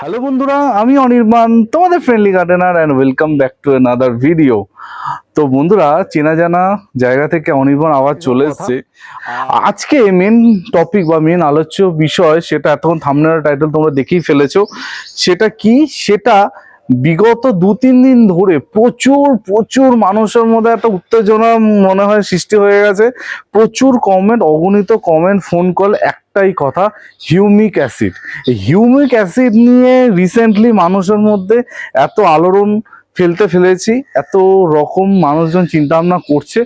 Hello বন্ধুরা আমি অনির্বাণ তোমাদের friendly gardener and welcome back to another video তো বন্ধুরা চেনা জানা জায়গা থেকে অনির্বাণ আবার চলে এসছে। আজকে মেন টপিক বা মেন আলোচ্য বিষয় সেটা এতক্ষণ থামনার টাইটেল তোমরা দেখেই ফেলেছো। সেটা কি? সেটা বিগত দু তিন দিন ধরে প্রচুর প্রচুর মানুষের মধ্যে একটা উত্তেজনা মনে হয় সৃষ্টি হয়ে গেছে। প্রচুর কমেন্ট অগণিত কমেন্ট ফোন কল একটাই কথা হিউমিক অ্যাসিড হিউমিক অ্যাসিড নিয়ে রিসেন্টলি মানুষের মধ্যে এত আলোড়ন ফেলতে ফেলেছি, এত রকম মানুষজন চিন্তা ভাবনা করছে।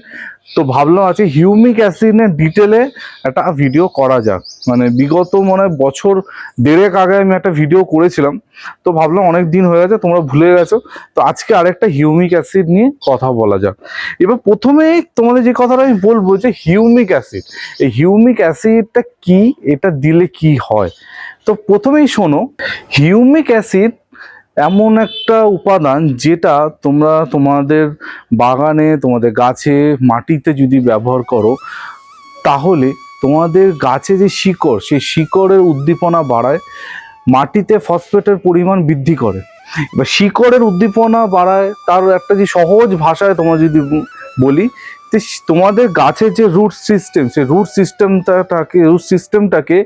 তো ভাবলাম আছে হিউমিক অ্যাসিডের ডিটেলে একটা ভিডিও করা যাক। মানে বিগত মনে বছর দেড়েক আগে আমি একটা ভিডিও করেছিলাম। তো ভাবলাম অনেক দিন হয়ে গেছে, তোমরা ভুলে গেছো। তো আজকে আরেকটা হিউমিক অ্যাসিড নিয়ে কথা বলা যাক। এবার প্রথমেই তোমাদের যে কথাটা আমি বলব যে হিউমিক অ্যাসিড, এই হিউমিক অ্যাসিডটা কি, এটা দিলে কি হয়? তো প্রথমেই শোনো, হিউমিক অ্যাসিড এমন একটা উপাদান যেটা তোমরা তোমাদের বাগানে, তোমাদের গাছে, মাটিতে যদি ব্যবহার করো, তাহলে তোমাদের গাছে যে শিকড়, সেই শিকড়ের উদ্দীপনা বাড়ায়, মাটিতে ফসফেটের পরিমাণ বৃদ্ধি করে। এবার শিকড়ের উদ্দীপনা বাড়ায়, তার একটা যে সহজ ভাষায় তোমার যদি বলি, যে তোমাদের গাছের যে রুট সিস্টেম সেই রুট সিস্টেমটাকে রুট সিস্টেমটাকে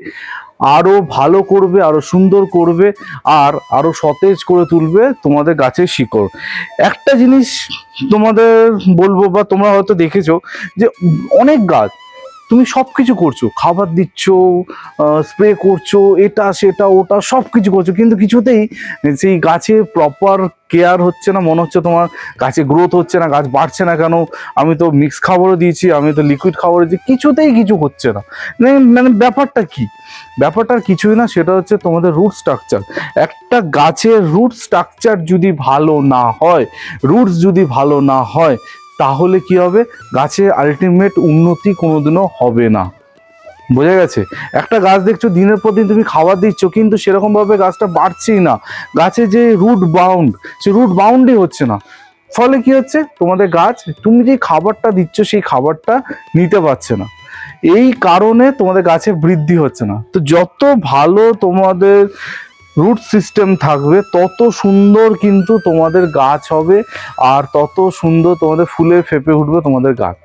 আরও ভালো করবে আরও সুন্দর করবে, আর আরও সতেজ করে তুলবে তোমাদের গাছের শিকড়। একটা জিনিস তোমাদের বলব বা তোমরা হয়তো দেখেছ যে অনেক গাছ তুমি সব কিছু করছ। খাবার দিচ্ছ স্প্রে করছ, এটা, সেটা, ওটা সব কিছু করছ। কিন্তু কিছুতেই সেই গাছে প্রপার কেয়ার হচ্ছে না, মনে হচ্ছে তোমার গাছে গ্রোথ হচ্ছে না, গাছ বাড়ছে না কেন? আমি তো মিক্স খাবারও দিয়েছি, আমি তো লিকুইড খাবারও দিয়েছি, কিছুতেই কিছু হচ্ছে না। মানে মানে ব্যাপারটা কি? ব্যাপারটা কিছুই না, সেটা হচ্ছে তোমাদের রুট স্ট্রাকচার একটা গাছের রুট স্ট্রাকচার যদি ভালো না হয় রুটস যদি ভালো না হয় তাহলে কি হবে? গাছের আলটিমেট উন্নতি কোনোদিনও হবে না। বোঝা গেছে? একটা গাছ দেখছ, দিনের পর দিন তুমি খাবার দিচ্ছ, কিন্তু সেরকমভাবে গাছটা বাড়ছেই না। গাছে যে রুট বাউন্ড সে রুট বাউন্ডই হচ্ছে না। ফলে কি হচ্ছে? তোমাদের গাছ, তুমি যে খাবারটা দিচ্ছ, সেই খাবারটা নিতে পারছে না। এই কারণে তোমাদের গাছে বৃদ্ধি হচ্ছে না। তো যত ভালো তোমাদের রুট সিস্টেম থাকবে, তত সুন্দর কিন্তু তোমাদের গাছ হবে আর তত সুন্দর তোমাদের ফুলে ফেপে উঠবে তোমাদের গাছ।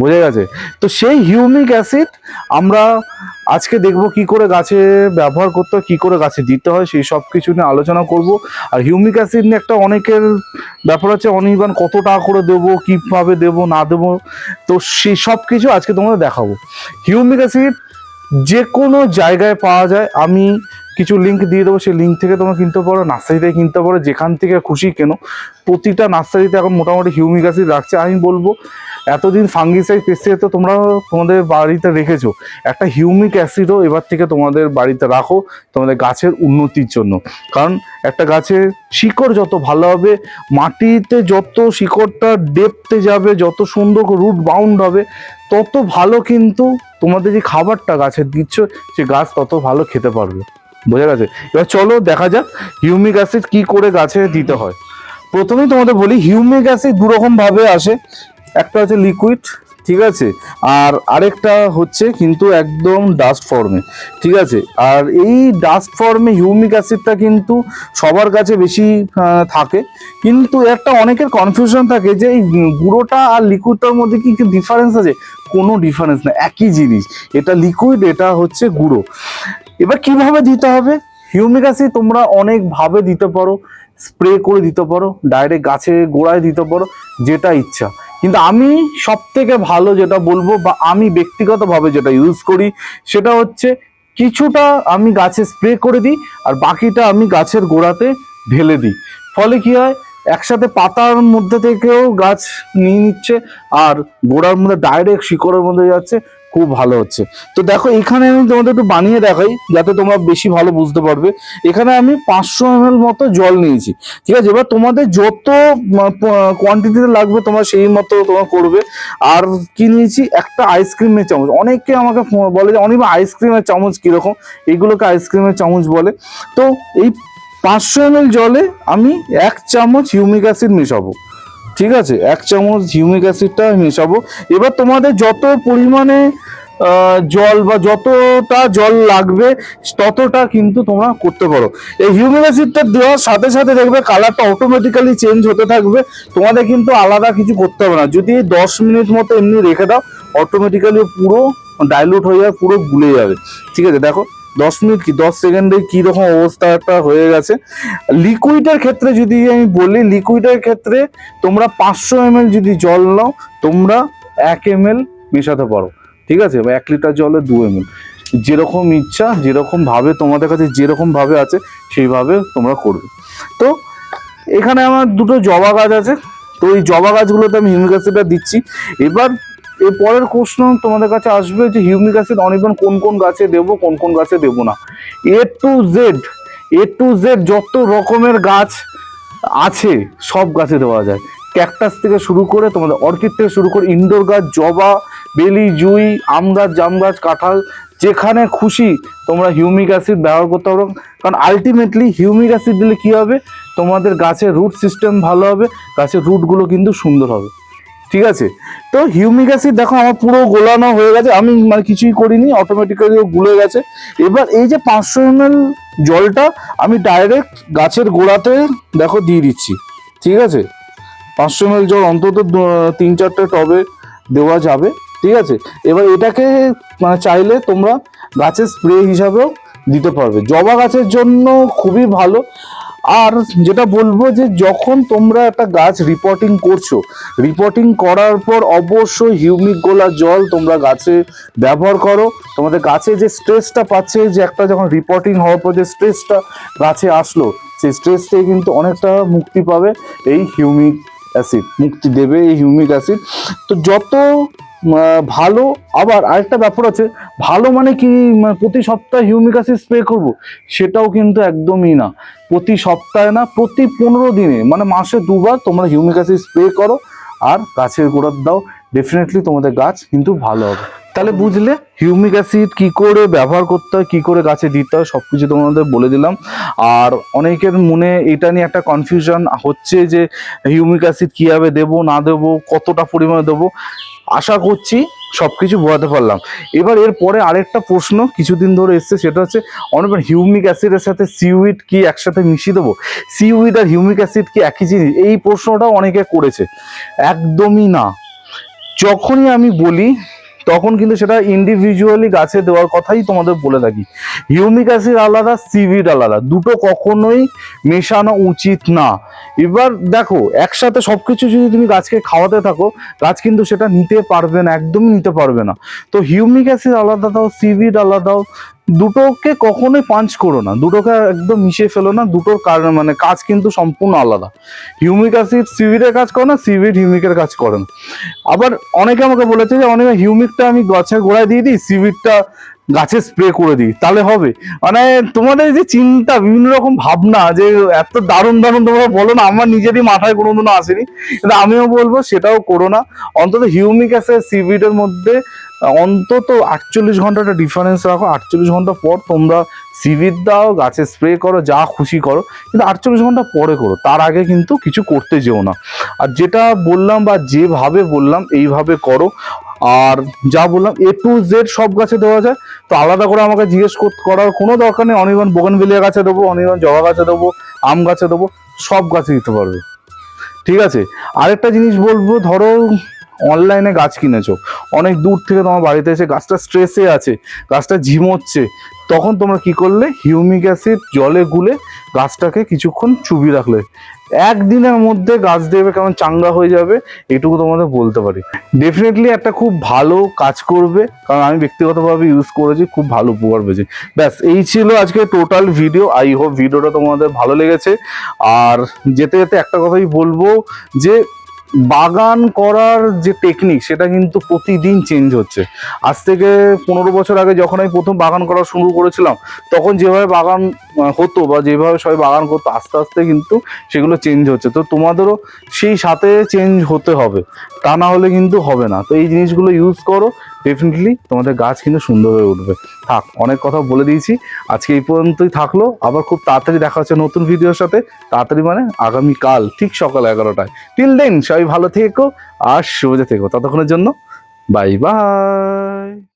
বোঝা গেছে? তো সেই হিউমিক অ্যাসিড আমরা আজকে দেখব কি করে গাছে ব্যবহার করতে হয়, কী করে গাছে দিতে হয়, সেই সব কিছু নিয়ে আলোচনা করব। আর হিউমিক অ্যাসিড নিয়ে একটা অনেকের ব্যাপার আছে, অনির্বাণ কত টাকা করে দেবো, কীভাবে দেবো, না দেবো, তো সেই সব কিছু আজকে তোমাদের দেখাবো। হিউমিক অ্যাসিড যে কোনো জায়গায় পাওয়া যায়, আমি কিছু লিঙ্ক দিয়ে দেবো, সেই লিঙ্ক থেকে তোমরা কিনতে পারো নার্সারি থেকে কিনতে পারো, যেখান থেকে খুশি কেনো। প্রতিটা নার্সারিতে এখন মোটামুটি হিউমিক অ্যাসিড রাখছে। আমি বলব, এতদিন ফাঙ্গিসাইড পেস্টিসাইড তো তোমরা তোমাদের বাড়িতে রেখেছো। একটা হিউমিক অ্যাসিডও এবার থেকে তোমাদের বাড়িতে রাখো, তোমাদের গাছের উন্নতির জন্য। কারণ একটা গাছের শিকড় যত ভালো হবে, মাটিতে যত শিকড়টা ডেপতে যাবে, যত সুন্দর রুট বাউন্ড হবে, তত ভালো কিন্তু তোমাদের যে খাবারটা গাছের দিচ্ছ, সে গাছ তত ভালো খেতে পারবে। বোঝা গেছে? এবার চলো দেখা যাক হিউমিক অ্যাসিড কি করে গাছে দিতে হয়। প্রথমেই তোমাদের বলি হিউমিক অ্যাসিড দু রকম ভাবে আসে। একটা হচ্ছে লিকুইড ঠিক আছে? আর আরেকটা হচ্ছে কিন্তু একদম ডাস্ট ফর্মে ঠিক আছে? আর এই ডাস্ট ফর্মে হিউমিক অ্যাসিডটা কিন্তু সবার কাছে বেশি থাকে। কিন্তু একটা অনেকের কনফিউশন থাকে যে এই গুঁড়োটা আর লিকুইডটার মধ্যে কি ডিফারেন্স আছে? কোনো ডিফারেন্স না, একই জিনিস। এটা লিকুইড এটা হচ্ছে গুঁড়ো। এবার কীভাবে দিতে হবে? হিউমিক অ্যাসিড তোমরা অনেকভাবে দিতে পারো, স্প্রে করে দিতে পারো ডাইরেক্ট গাছে গোড়ায় দিতে পারো, যেটা ইচ্ছা। কিন্তু আমি সব থেকে ভালো যেটা বলব বা আমি ব্যক্তিগতভাবে যেটা ইউজ করি, সেটা হচ্ছে কিছুটা আমি গাছে স্প্রে করে দিই আর বাকিটা আমি গাছের গোড়াতে ঢেলে দিই। ফলে কি হয়? একসাথে পাতার মধ্যে থেকেও গাছ নিয়ে নিচ্ছে আর গোড়ার মধ্যে ডাইরেক্ট শিকড়ের মধ্যে যাচ্ছে। খুব ভালো হচ্ছে। তো দেখো, এখানে আমি তোমাদের একটু বানিয়ে দেখাই, যাতে তোমরা বেশি ভালো বুঝতে পারবে। এখানে আমি পাঁচশো এম মতো জল নিয়েছি, ঠিক আছে? এবার তোমাদের যত কোয়ান্টিটিতে লাগবে, তোমরা সেই মতো তোমার করবে। আর কি নিয়েছি? একটা আইসক্রিমের চামচ। অনেকে আমাকে বলে যে অনেক আইসক্রিমের চামচ কীরকম? এইগুলোকে আইসক্রিমের চামচ বলে। তো এই পাঁচশো এম জলে আমি এক চামচ হিউমিক অ্যাসিড মেশাবো। ঠিক আছে? এক চামচ হিউমিক অ্যাসিডটা মেশাবো। এবার তোমাদের যত পরিমাণে জল বা যতটা জল লাগবে, ততটা কিন্তু তোমরা করতে পারো। এই হিউমিক অ্যাসিডটা দেওয়ার সাথে সাথে দেখবে কালারটা অটোমেটিক্যালি চেঞ্জ হতে থাকবে। তোমাদের কিন্তু আলাদা কিছু করতে হবে না। যদি দশ মিনিট মতো এমনি রেখে দাও অটোমেটিক্যালি পুরো ডাইলুট হয়ে যাবে, পুরো গুলে যাবে। ঠিক আছে? দেখো? দশ মিনিট কি, দশ সেকেন্ডে কি রকম অবস্থাটা হয়ে গেছে। লিকুইডের ক্ষেত্রে যদি আমি বলি, লিকুইডের ক্ষেত্রে তোমরা পাঁচশো এম যদি জল নাও, তোমরা এক এম মেশাতে পারো। ঠিক আছে? এক লিটার জলে দু এম যেরকম ইচ্ছা, যেরকম ভাবে তোমাদের কাছে যেরকম ভাবে আছে, সেইভাবে তোমরা করবে। তো, এখানে আমার দুটো জবা গাছ আছে। তো এই জবা গাছগুলোতে আমি হিউমিক দিচ্ছি। এবার এর পরের তোমাদের কাছে আসবে যে হিউমিক অ্যাসিড অনির্বাণ কোন কোন গাছে দেবো, কোন কোন গাছে দেবো না। A to Z A to Z যত রকমের গাছ আছে, সব গাছে দেওয়া যায়। ক্যাকটাস থেকে শুরু করে তোমাদের অর্কিড থেকে শুরু করে ইনডোর গাছ, জবা, বেলি, জুই, আম গাছ, জাম গাছ, কাঁঠাল, যেখানে খুশি তোমরা হিউমিক অ্যাসিড ব্যবহার করতে পারো। কারণ আলটিমেটলি হিউমিক অ্যাসিড দিলে কি হবে? তোমাদের গাছের রুট সিস্টেম ভালো হবে, গাছের রুটগুলো কিন্তু সুন্দর হবে। ঠিক আছে? তো হিউমিক অ্যাসিড দেখো আমার পুরো গোলানো হয়ে গেছে। আমি মানে কিছুই করিনি অটোমেটিক্যালি গুলে গেছে। এবার এই যে পাঁচশো এম জলটা আমি ডাইরেক্ট গাছের গোড়াতে দেখো দিয়ে দিচ্ছি। ঠিক আছে? পাঁচশো এম জল অন্তত তিন চারটে টবে দেওয়া যাবে। ঠিক আছে? এবার এটাকে মানে চাইলে তোমরা গাছের স্প্রে হিসাবেও দিতে পারবে। জবা গাছের জন্য খুবই ভালো। আর যেটা বলব যে যখন তোমরা একটা গাছ রিপোর্টিং করছ রিপোর্টিং করার পর অবশ্যই হিউমিক গোলা জল তোমরা গাছে ব্যবহার করো। তোমাদের গাছে যে স্ট্রেসটা পাচ্ছে, যে একটা যখন রিপোর্টিং হওয়ার পর যে স্ট্রেসটা গাছে আসলো, সেই স্ট্রেস থেকে কিন্তু অনেকটা মুক্তি পাবে এই হিউমিক অ্যাসিড মুক্তি দেবে এই হিউমিক অ্যাসিড তো যত ভালো, আবার আরেকটা ব্যাপার আছে, ভালো মানে কি মানে প্রতি সপ্তাহে হিউমিক অ্যাসিড স্প্রে করব? সেটাও কিন্তু একদমই না। প্রতি সপ্তাহে না, প্রতি পনেরো দিনে মানে মাসে দুবার তোমরা হিউমিক অ্যাসিড স্প্রে করো, আর গাছের গোড়ার দাও। ডেফিনেটলি তোমাদের গাছ কিন্তু ভালো হবে। তাহলে বুঝলে, হিউমিক অ্যাসিড কি করে ব্যবহার করতে হয়, কী করে গাছে দিতে হয় সব কিছু তোমাদের বলে দিলাম। আর অনেকের মনে এটা নিয়ে একটা কনফিউশন হচ্ছে যে হিউমিক অ্যাসিড কীভাবে দেবো, না দেবো, কতটা পরিমাণে দেবো। আশা করছি সব কিছু বোঝাতে পারলাম। এবার এর পরে আরেকটা প্রশ্ন কিছুদিন ধরে এসছে, সেটা হচ্ছে অনেক হিউমিক অ্যাসিডের সাথে সিউইড কি একসাথে মিশিয়ে দেবো? সিউইড আর হিউমিক অ্যাসিড কি একই জিনিস? এই প্রশ্নটা অনেকে করেছে। একদমই না। যখনই আমি বলি তখন কিন্তু সেটা ইন্ডিভিজুয়ালি গাছে দেওয়ার কথাই তোমাদের বলে থাকি। হিউমিক অ্যাসিড আলাদা, সিভিড আলাদা। দুটো কখনোই মেশানো উচিত না। এবার দেখো, একসাথে সব কিছু যদি তুমি গাছকে খাওয়াতে থাকো, গাছ কিন্তু সেটা নিতে পারবে না, একদমই নিতে পারবে না। তো হিউমিক অ্যাসিড আলাদা দাও সিভিড আলাদা দাও দুটোকে কখনোই পাঞ্চ করো না। দুটোকে একদম মিশিয়ে ফেলো না। দুটোর কারণ মানে কাজ কিন্তু সম্পূর্ণ আলাদা। হিউমিক অ্যাসিড সিভিডের কাজ করে না সিভিড হিউমিকের কাজ করে না। আবার অনেকে আমাকে বলেছে যে, অনেকে হিউমিকটা আমি গাছের গোড়ায় দিয়ে দিই সিভিডটা গাছে স্প্রে করে দিই। তাহলে হবে। মানে তোমাদের যে চিন্তা, বিভিন্ন রকম ভাবনা যে এত দারুণ দারুণ তোমরা বলো না, আমার নিজেরই মাথায় কোনোদিনও আসেনি। কিন্তু আমিও বলব সেটাও করো না। অন্তত হিউমিক অ্যাসিড সিভিডের মধ্যে অন্তত আটচল্লিশ ঘণ্টা একটা ডিফারেন্স রাখো। আটচল্লিশ ঘণ্টা পর তোমরা সিভিড দাও, গাছে স্প্রে করো, যা খুশি করো। কিন্তু আটচল্লিশ ঘণ্টা পরে করো। তার আগে কিন্তু কিছু করতে যেও না। আর যেটা বললাম বা যেভাবে বললাম, এইভাবে করো। আর যা বললাম এ টু জেড সব গাছে দেওয়া যায়। তো আলাদা করে আমাকে জিজ্ঞেস কর- করার কোনো দরকার নেই। অনির্বাণ বোগানবেলিয়া গাছে দেবো অনির্বাণ জবা গাছে দেবো, আম গাছে দেবো, সব গাছে দিতে পারবে। ঠিক আছে? আরেকটা জিনিস বলব, ধরো অনলাইনে গাছ কিনেছো। অনেক দূর থেকে তোমার বাড়িতে এসে গাছটা স্ট্রেসে আছে, গাছটা ঝিমোচ্ছে। তখন তোমরা কি করলে? হিউমিক অ্যাসিড জলে গুলে গাছটাকে কিছুক্ষণ চুবিয়ে রাখলে। একদিনের মধ্যে গাছ দেবে কেমন চাঙ্গা হয়ে যাবে, এটুকু তোমাদের বলতে পারি। ডেফিনেটলি একটা খুব ভালো কাজ করবে, কারণ আমি ব্যক্তিগতভাবে ইউজ করেছি, খুব ভালো উপকার পেয়েছি। ব্যাস, এই ছিল আজকে টোটাল ভিডিও আই হোপ ভিডিওটা তোমাদের ভালো লেগেছে। আর যেতে যেতে একটা কথাই বলব যে বাগান করার যে টেকনিক সেটা কিন্তু প্রতিদিন চেঞ্জ হচ্ছে। আজ থেকে পনেরো বছর আগে যখন আমি প্রথম বাগান করা শুরু করেছিলাম, তখন যেভাবে বাগান হতো বা যেভাবে সবাই বাগান করতো, আস্তে আস্তে কিন্তু সেগুলো চেঞ্জ হচ্ছে। তো তোমাদেরও সেই সাথে চেঞ্জ হতে হবে। তা না হলে কিন্তু হবে না। তো এই জিনিসগুলো ইউজ করো। ডেফিনেটলি তোমাদের গাছ কিন্তু সুন্দর হয়ে উঠবে। থাক, অনেক কথা বলে দিয়েছি। আজকে এই পর্যন্তই থাকল। আবার খুব তাড়াতাড়ি দেখা হচ্ছে নতুন ভিডিওর সাথে। তাড়াতাড়ি মানে আগামীকাল, ঠিক সকাল এগারোটায়। টিল দেন সবাই ভালো থেকো আর সুবিধা থেকো। ততক্ষণের জন্য বাই বাই